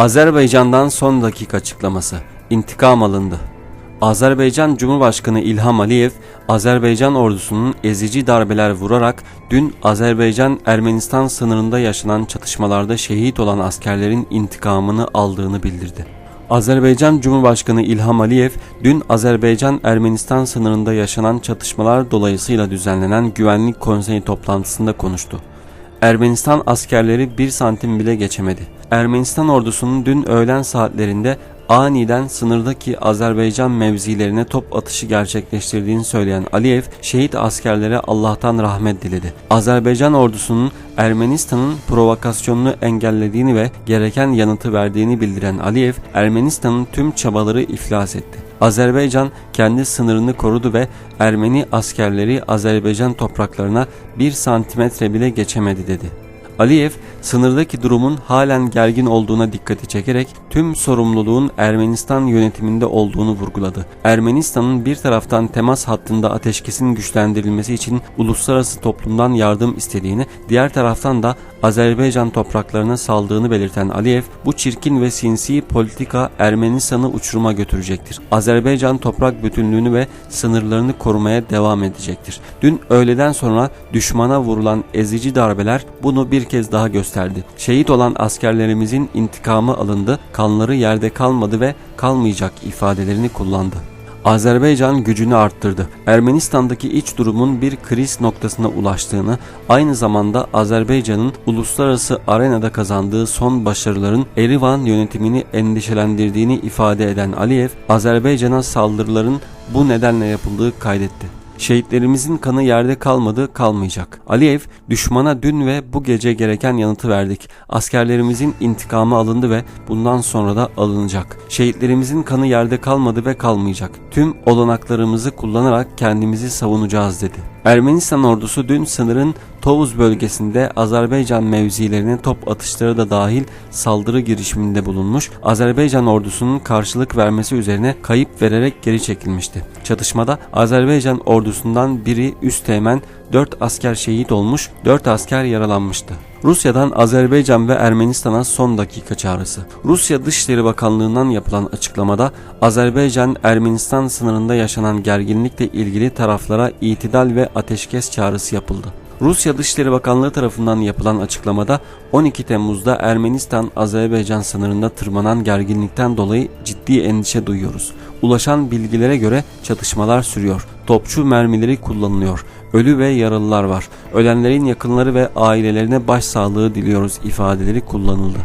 Azerbaycan'dan son dakika açıklaması. İntikam alındı. Azerbaycan Cumhurbaşkanı İlham Aliyev, Azerbaycan ordusunun ezici darbeler vurarak dün Azerbaycan-Ermenistan sınırında yaşanan çatışmalarda şehit olan askerlerin intikamını aldığını bildirdi. Azerbaycan Cumhurbaşkanı İlham Aliyev dün Azerbaycan-Ermenistan sınırında yaşanan çatışmalar dolayısıyla düzenlenen Güvenlik Konseyi toplantısında konuştu. Ermenistan askerleri bir santim bile geçemedi. Ermenistan ordusunun dün öğlen saatlerinde aniden sınırdaki Azerbaycan mevzilerine top atışı gerçekleştirdiğini söyleyen Aliyev, şehit askerlere Allah'tan rahmet diledi. Azerbaycan ordusunun Ermenistan'ın provokasyonunu engellediğini ve gereken yanıtı verdiğini bildiren Aliyev, Ermenistan'ın tüm çabaları iflas etti. Azerbaycan kendi sınırını korudu ve Ermeni askerleri Azerbaycan topraklarına bir santimetre bile geçemedi dedi. Aliyev, sınırdaki durumun halen gergin olduğuna dikkati çekerek tüm sorumluluğun Ermenistan yönetiminde olduğunu vurguladı. Ermenistan'ın bir taraftan temas hattında ateşkesin güçlendirilmesi için uluslararası toplumdan yardım istediğini, diğer taraftan da Azerbaycan topraklarına saldığını belirten Aliyev, bu çirkin ve sinsi politika Ermenistan'ı uçuruma götürecektir. Azerbaycan toprak bütünlüğünü ve sınırlarını korumaya devam edecektir. Dün öğleden sonra düşmana vurulan ezici darbeler bunu bir kez daha gösterdi. Şehit olan askerlerimizin intikamı alındı, kanları yerde kalmadı ve kalmayacak ifadelerini kullandı. Azerbaycan gücünü arttırdı. Ermenistan'daki iç durumun bir kriz noktasına ulaştığını, aynı zamanda Azerbaycan'ın uluslararası arenada kazandığı son başarıların Erivan yönetimini endişelendirdiğini ifade eden Aliyev, Azerbaycan'a saldırıların bu nedenle yapıldığı kaydetti. Şehitlerimizin kanı yerde kalmadı, kalmayacak. Aliyev, düşmana dün ve bu gece gereken yanıtı verdik. Askerlerimizin intikamı alındı ve bundan sonra da alınacak. Şehitlerimizin kanı yerde kalmadı ve kalmayacak. Tüm olanaklarımızı kullanarak kendimizi savunacağız dedi. Ermenistan ordusu dün sınırın Tovuz bölgesinde Azerbaycan mevzilerine top atışları da dahil saldırı girişiminde bulunmuş. Azerbaycan ordusunun karşılık vermesi üzerine kayıp vererek geri çekilmişti. Çatışmada Azerbaycan ordusundan biri üst teğmen 4 asker şehit olmuş, 4 asker yaralanmıştı. Rusya'dan Azerbaycan ve Ermenistan'a son dakika çağrısı. Rusya Dışişleri Bakanlığı'ndan yapılan açıklamada Azerbaycan-Ermenistan sınırında yaşanan gerginlikle ilgili taraflara itidal ve ateşkes çağrısı yapıldı. Rusya Dışişleri Bakanlığı tarafından yapılan açıklamada 12 Temmuz'da Ermenistan-Azerbaycan sınırında tırmanan gerginlikten dolayı ciddi endişe duyuyoruz. Ulaşan bilgilere göre çatışmalar sürüyor. Topçu mermileri kullanılıyor. Ölü ve yaralılar var. Ölenlerin yakınları ve ailelerine başsağlığı diliyoruz ifadeleri kullanıldı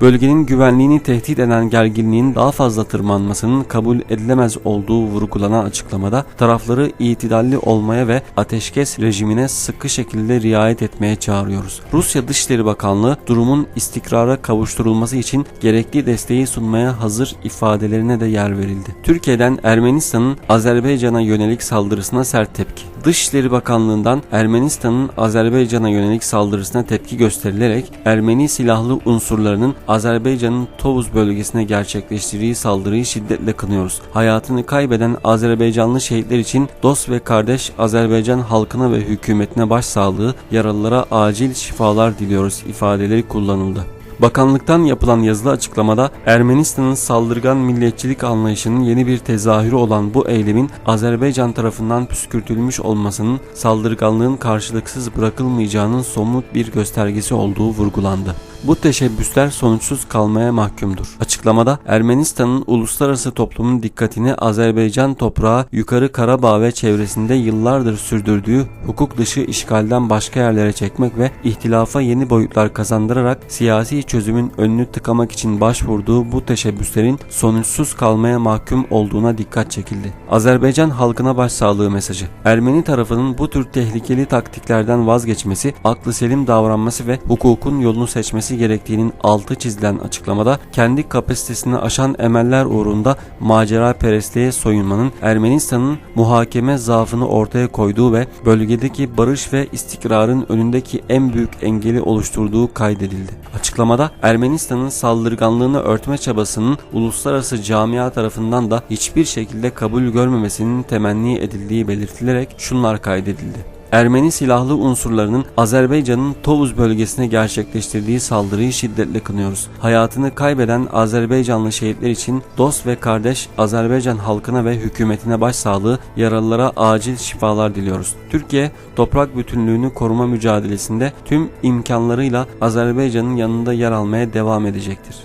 bölgenin güvenliğini tehdit eden gerginliğin daha fazla tırmanmasının kabul edilemez olduğu vurgulanan açıklamada tarafları itidalli olmaya ve ateşkes rejimine sıkı şekilde riayet etmeye çağırıyoruz. Rusya Dışişleri Bakanlığı durumun istikrara kavuşturulması için gerekli desteği sunmaya hazır ifadelerine de yer verildi. Türkiye'den Ermenistan'ın Azerbaycan'a yönelik saldırısına sert tepki. Dışişleri Bakanlığı'ndan Ermenistan'ın Azerbaycan'a yönelik saldırısına tepki gösterilerek Ermeni silahlı unsurlarının Azerbaycan'ın Tovuz bölgesine gerçekleştirdiği saldırıyı şiddetle kınıyoruz. Hayatını kaybeden Azerbaycanlı şehitler için dost ve kardeş Azerbaycan halkına ve hükümetine başsağlığı, yaralılara acil şifalar diliyoruz ifadeleri kullanıldı. Bakanlıktan yapılan yazılı açıklamada Ermenistan'ın saldırgan milliyetçilik anlayışının yeni bir tezahürü olan bu eylemin Azerbaycan tarafından püskürtülmüş olmasının saldırganlığın karşılıksız bırakılmayacağının somut bir göstergesi olduğu vurgulandı. Bu teşebbüsler sonuçsuz kalmaya mahkumdur. Açıklamada Ermenistan'ın uluslararası toplumun dikkatini Azerbaycan toprağı Yukarı Karabağ ve çevresinde yıllardır sürdürdüğü hukuk dışı işgalden başka yerlere çekmek ve ihtilafa yeni boyutlar kazandırarak siyasi çözümün önünü tıkamak için başvurduğu bu teşebbüslerin sonuçsuz kalmaya mahkum olduğuna dikkat çekildi. Azerbaycan halkına başsağlığı mesajı. Ermeni tarafının bu tür tehlikeli taktiklerden vazgeçmesi, aklı selim davranması ve hukukun yolunu seçmesi gerektiğinin altı çizilen açıklamada kendi kapasitesini aşan emeller uğrunda macera perestliğe soyunmanın Ermenistan'ın muhakeme zaafını ortaya koyduğu ve bölgedeki barış ve istikrarın önündeki en büyük engeli oluşturduğu kaydedildi. Açıklamada Ermenistan'ın saldırganlığını örtme çabasının uluslararası camia tarafından da hiçbir şekilde kabul görmemesinin temenni edildiği belirtilerek şunlar kaydedildi. Ermeni silahlı unsurlarının Azerbaycan'ın Tovuz bölgesine gerçekleştirdiği saldırıyı şiddetle kınıyoruz. Hayatını kaybeden Azerbaycanlı şehitler için dost ve kardeş Azerbaycan halkına ve hükümetine başsağlığı, yaralılara acil şifalar diliyoruz. Türkiye, toprak bütünlüğünü koruma mücadelesinde tüm imkanlarıyla Azerbaycan'ın yanında yer almaya devam edecektir.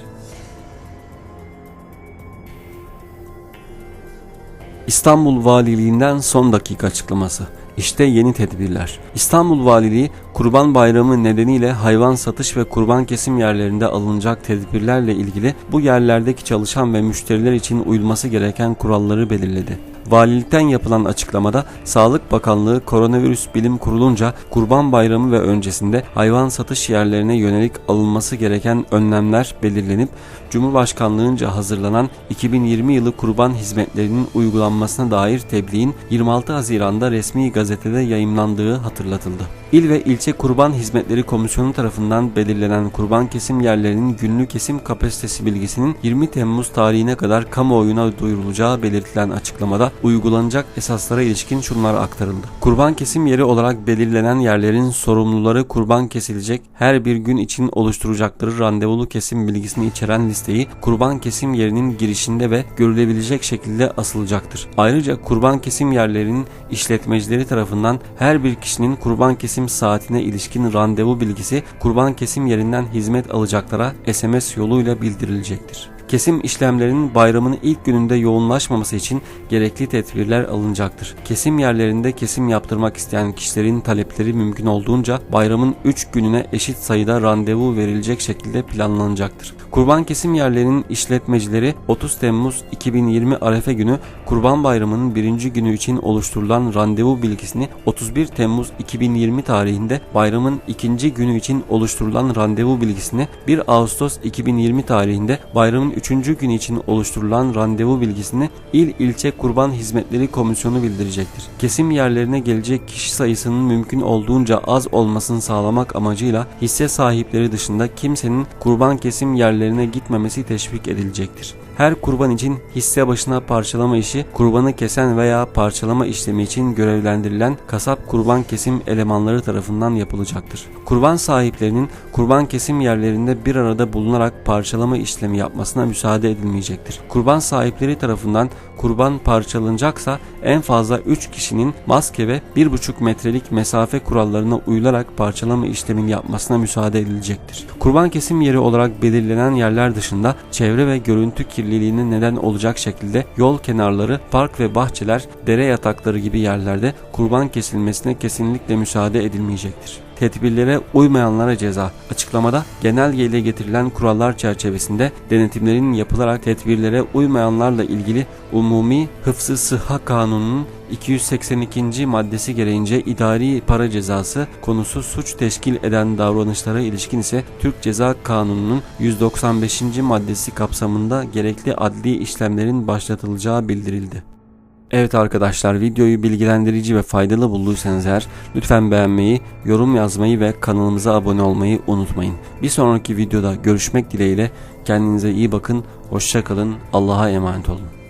İstanbul Valiliğinden son dakika açıklaması. İşte yeni tedbirler. İstanbul Valiliği Kurban Bayramı nedeniyle hayvan satış ve kurban kesim yerlerinde alınacak tedbirlerle ilgili bu yerlerdeki çalışan ve müşteriler için uyulması gereken kuralları belirledi. Valilikten yapılan açıklamada Sağlık Bakanlığı Koronavirüs Bilim Kurulunca Kurban Bayramı ve öncesinde hayvan satış yerlerine yönelik alınması gereken önlemler belirlenip Cumhurbaşkanlığınca hazırlanan 2020 yılı kurban hizmetlerinin uygulanmasına dair tebliğin 26 Haziran'da resmi gazetede yayımlandığı hatırlatıldı. İl ve ilçe Kurban Hizmetleri Komisyonu tarafından belirlenen kurban kesim yerlerinin günlük kesim kapasitesi bilgisinin 20 Temmuz tarihine kadar kamuoyuna duyurulacağı belirtilen açıklamada uygulanacak esaslara ilişkin şunlar aktarıldı. Kurban kesim yeri olarak belirlenen yerlerin sorumluları kurban kesilecek her bir gün için oluşturacakları randevulu kesim bilgisini içeren listeyi kurban kesim yerinin girişinde ve görülebilecek şekilde asılacaktır. Ayrıca kurban kesim yerlerinin işletmecileri tarafından her bir kişinin kurban kesim saatine ilişkin randevu bilgisi kurban kesim yerinden hizmet alacaklara SMS yoluyla bildirilecektir. Kesim işlemlerinin bayramın ilk gününde yoğunlaşmaması için gerekli tedbirler alınacaktır. Kesim yerlerinde kesim yaptırmak isteyen kişilerin talepleri mümkün olduğunca bayramın 3 gününe eşit sayıda randevu verilecek şekilde planlanacaktır. Kurban kesim yerlerinin işletmecileri 30 Temmuz 2020 Arefe günü Kurban Bayramı'nın birinci günü için oluşturulan randevu bilgisini 31 Temmuz 2020 tarihinde bayramın ikinci günü için oluşturulan randevu bilgisini 1 Ağustos 2020 tarihinde bayramın üçüncü günü için oluşturulan randevu bilgisini İl İlçe Kurban Hizmetleri Komisyonu bildirecektir. Kesim yerlerine gelecek kişi sayısının mümkün olduğunca az olmasını sağlamak amacıyla hisse sahipleri dışında kimsenin kurban kesim yerlerine gitmemesi teşvik edilecektir. Her kurban için hisse başına parçalama işi kurbanı kesen veya parçalama işlemi için görevlendirilen kasap kurban kesim elemanları tarafından yapılacaktır. Kurban sahiplerinin kurban kesim yerlerinde bir arada bulunarak parçalama işlemi yapmasına müsaade edilmeyecektir. Kurban sahipleri tarafından kurban parçalanacaksa en fazla 3 kişinin maske ve 1,5 metrelik mesafe kurallarına uyularak parçalama işlemini yapmasına müsaade edilecektir. Kurban kesim yeri olarak belirlenen yerler dışında çevre ve görüntü kirliliğine neden olacak şekilde yol kenarları, park ve bahçeler, dere yatakları gibi yerlerde kurban kesilmesine kesinlikle müsaade edilmeyecektir tedbirlere uymayanlara ceza. Açıklamada genelgeyle getirilen kurallar çerçevesinde denetimlerin yapılarak tedbirlere uymayanlarla ilgili Umumi Hıfzı Sıhha Kanunu'nun 282. maddesi gereğince idari para cezası konusu suç teşkil eden davranışlara ilişkin ise Türk Ceza Kanunu'nun 195. maddesi kapsamında gerekli adli işlemlerin başlatılacağı bildirildi. Evet arkadaşlar videoyu bilgilendirici ve faydalı bulduysanız eğer lütfen beğenmeyi, yorum yazmayı ve kanalımıza abone olmayı unutmayın. Bir sonraki videoda görüşmek dileğiyle kendinize iyi bakın, hoşçakalın, Allah'a emanet olun.